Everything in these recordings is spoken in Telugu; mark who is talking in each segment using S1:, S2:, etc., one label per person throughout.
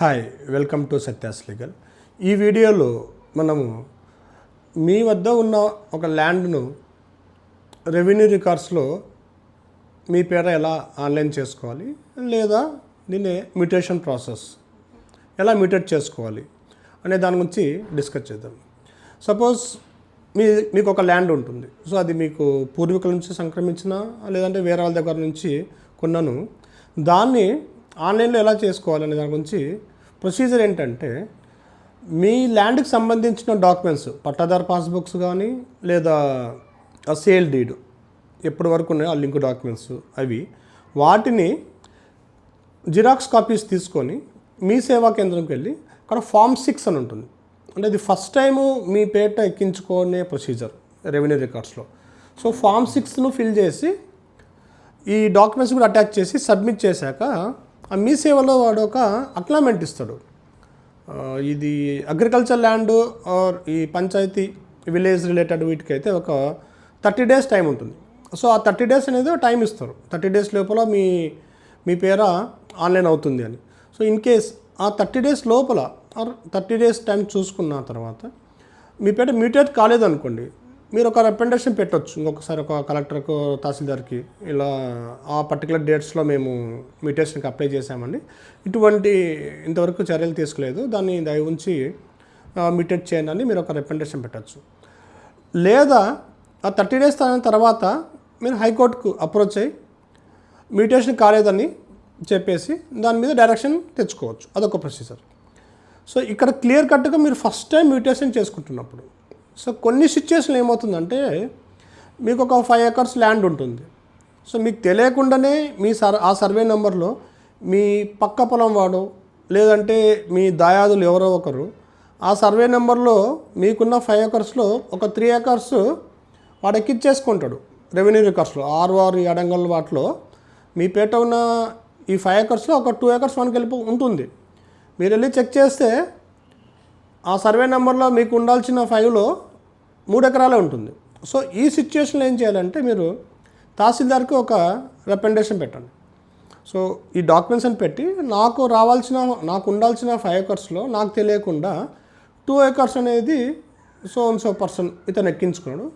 S1: Hi welcome to Satya's legal ఈ వీడియోలో మనము మీ వద్ద ఉన్న ఒక ల్యాండ్ను రెవెన్యూ రికార్డ్స్లో మీ పేర ఎలా ఆన్లైన్ చేసుకోవాలి లేదా దీన్ని మ్యూటేషన్ ప్రాసెస్ ఎలా మ్యూటేట్ చేసుకోవాలి అనే దాని గురించి డిస్కస్ చేద్దాం. సపోజ్ మీ మీకు ఒక ల్యాండ్ ఉంటుంది. సో అది మీకు పూర్వీకుల నుంచి సంక్రమించిన లేదంటే వేరే వాళ్ళ దగ్గర నుంచి కొన్నాను. దాన్ని ఆన్లైన్లో ఎలా చేసుకోవాలనే దాని గురించి ప్రొసీజర్ ఏంటంటే మీ ల్యాండ్కి సంబంధించిన డాక్యుమెంట్స్ పట్టాదారు పాస్బుక్స్ కానీ లేదా సేల్ డీడ్ ఎప్పటి వరకు ఉన్నాయో ఆ లింక్ డాక్యుమెంట్స్ అవి వాటిని జిరాక్స్ కాపీస్ తీసుకొని మీ సేవా కేంద్రంకి వెళ్ళి అక్కడ ఫామ్ సిక్స్ అని ఉంటుంది. అంటే ఇది ఫస్ట్ టైము మీ పేట ఎక్కించుకునే ప్రొసీజర్ రెవెన్యూ రికార్డ్స్లో. సో ఫామ్ సిక్స్ను ఫిల్ చేసి ఈ డాక్యుమెంట్స్ కూడా అటాచ్ చేసి సబ్మిట్ చేశాక ఆ మీ సేవలో వాడు ఒక అక్లామెంట్ ఇస్తాడు. ఇది అగ్రికల్చర్ ల్యాండ్ ఆర్ ఈ పంచాయతీ విలేజ్ రిలేటెడ్ వీటికైతే ఒక థర్టీ డేస్ టైం ఉంటుంది. సో ఆ థర్టీ డేస్ అనేది టైం ఇస్తారు. థర్టీ డేస్ లోపల మీ మీ పేర ఆన్లైన్ అవుతుంది అని. సో ఇన్ కేస్ ఆ థర్టీ డేస్ లోపల ఆర్ థర్టీ డేస్ టైం చూసుకున్న తర్వాత మీ పేట మ్యూటేట్ కాలేదనుకోండి మీరు ఒక రికమెండేషన్ పెట్టొచ్చు. ఇంకొకసారి ఒక కలెక్టర్కు తహసీల్దార్కి ఇలా ఆ పర్టికులర్ డేట్స్లో మేము మ్యూటేషన్కి అప్లై చేశామండి. ఇటువంటి ఇంతవరకు చర్యలు తీసుకోలేదు. దాన్ని దయ ఉంచి మిటేట్ చేయండి అని మీరు ఒక రికమెండేషన్ పెట్టచ్చు. లేదా ఆ థర్టీ డేస్ తర్వాత మీరు హైకోర్టుకు అప్రోచ్ అయ్యి మ్యూటేషన్ కాలేదని చెప్పేసి దాని మీద డైరెక్షన్ తెచ్చుకోవచ్చు. అదొక ప్రొసీజర్ సో ఇక్కడ క్లియర్ కట్గా మీరు ఫస్ట్ టైం మ్యూటేషన్ చేసుకుంటున్నప్పుడు సో కొన్ని సిచ్యువేషన్లు ఏమవుతుందంటే మీకు ఒక ఫైవ్ ఎకర్స్ ల్యాండ్ ఉంటుంది. సో మీకు తెలియకుండానే మీ సర్ ఆ సర్వే నెంబర్లో మీ పక్క పొలం వాడు లేదంటే మీ దాయాదులు ఎవరో ఒకరు ఆ సర్వే నెంబర్లో మీకున్న ఫైవ్ ఎకర్స్లో ఒక త్రీ ఎకర్స్ వాడు ఎక్కిచ్చేసుకుంటాడు రెవెన్యూ రికార్డ్స్లో ఆరు ఆరు అడంగల్ వాటిలో. మీ పేట ఉన్న ఈ ఫైవ్ ఎకర్స్లో ఒక టూ ఎకర్స్ వన్కి వెళ్ళిపో ఉంటుంది. మీరు వెళ్ళి చెక్ చేస్తే ఆ సర్వే నెంబర్లో మీకు ఉండాల్సిన ఫైవ్లో మూడు ఎకరాలే ఉంటుంది. సో ఈ సిచ్యువేషన్లో ఏం చేయాలంటే మీరు తహసీల్దార్కి ఒక రికమెండేషన్ పెట్టండి. సో ఈ డాక్యుమెంట్స్ అని పెట్టి నాకు రావాల్సిన నాకు ఉండాల్సిన ఫైవ్ ఎకర్స్లో నాకు తెలియకుండా టూ ఎకర్స్ అనేది సో అండ్ సో పర్సన్ ఇతను ఎక్కించుకున్నాడు.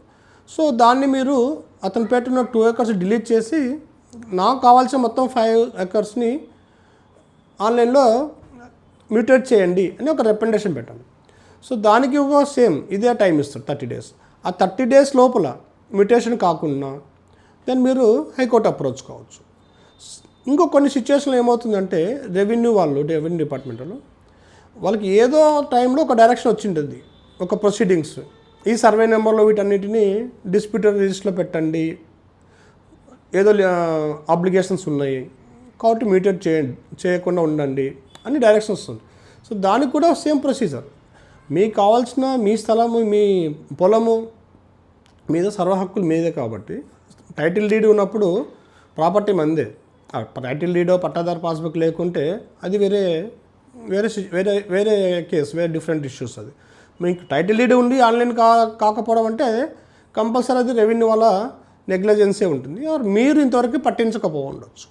S1: సో దాన్ని మీరు అతను పెట్టిన టూ ఎకర్స్ డిలీట్ చేసి నాకు కావాల్సిన మొత్తం ఫైవ్ ఎకర్స్ని ఆన్లైన్లో మ్యూటేట్ చేయండి అని ఒక రికమెండేషన్ పెట్టండి. సో దానికి కూడా సేమ్ ఇదే టైం ఇస్తారు థర్టీ డేస్. ఆ థర్టీ డేస్ లోపల మ్యూటేషన్ కాకుండా దెన్ మీరు హైకోర్టు అప్రోచ్ కావచ్చు. ఇంకో కొన్ని సిచ్యువేషన్లో ఏమవుతుందంటే రెవెన్యూ వాళ్ళు రెవెన్యూ డిపార్ట్మెంట్ వాళ్ళు వాళ్ళకి ఏదో టైంలో ఒక డైరెక్షన్ వచ్చింటుంది ఒక ప్రొసీడింగ్స్. ఈ సర్వే నెంబర్లో వీటన్నిటిని డిస్ప్యూటర్ రిజిస్టర్లో పెట్టండి. ఏదో అప్లికేషన్స్ ఉన్నాయి. కాబట్టి మ్యూటేట్ చేయండి చేయకుండా ఉండండి అని డైరెక్షన్ వస్తుంది. సో దానికి కూడా సేమ్ ప్రొసీజర్. మీకు కావాల్సిన మీ స్థలము మీ పొలము మీద సర్వ హక్కులు మీదే కాబట్టి టైటిల్ డీడ్ ఉన్నప్పుడు ప్రాపర్టీ మందే. టైటిల్ డీడో పట్టాదారు పాస్బుక్ లేకుంటే అది వేరే వేరే వేరే వేరే కేసు వేరే డిఫరెంట్ ఇష్యూస్ అది. మీకు టైటిల్ డీడ్ ఉండి ఆన్లైన్ కా కాకపోవడం అంటే కంపల్సరీ అది రెవెన్యూ వల్ల నెగ్లెజెన్సే ఉంటుంది. ఆర్ మీరు ఇంతవరకు పట్టించకపో ఉండొచ్చు.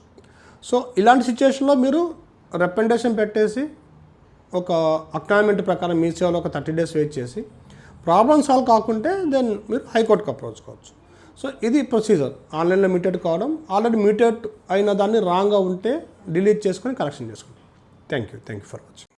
S1: సో ఇలాంటి సిచ్యువేషన్లో మీరు రెప్రెండేషన్ పెట్టేసి ఒక అక్నామెంట్ ప్రకారం మీ సేవలో ఒక థర్టీ డేస్ వెయిట్ చేసి ప్రాబ్లమ్ సాల్వ్ కాకుంటే దెన్ మీరు హైకోర్టుకి అప్రోచ్ కావచ్చు. సో ఇది ప్రొసీజర్ ఆన్లైన్లో మ్యూటేట్ కావడం ఆల్రెడీ మీటెడ్ అయిన దాన్ని రాంగ్గా ఉంటే డిలీట్ చేసుకొని కరెక్షన్ చేసుకుంటాం thank you thank you for watching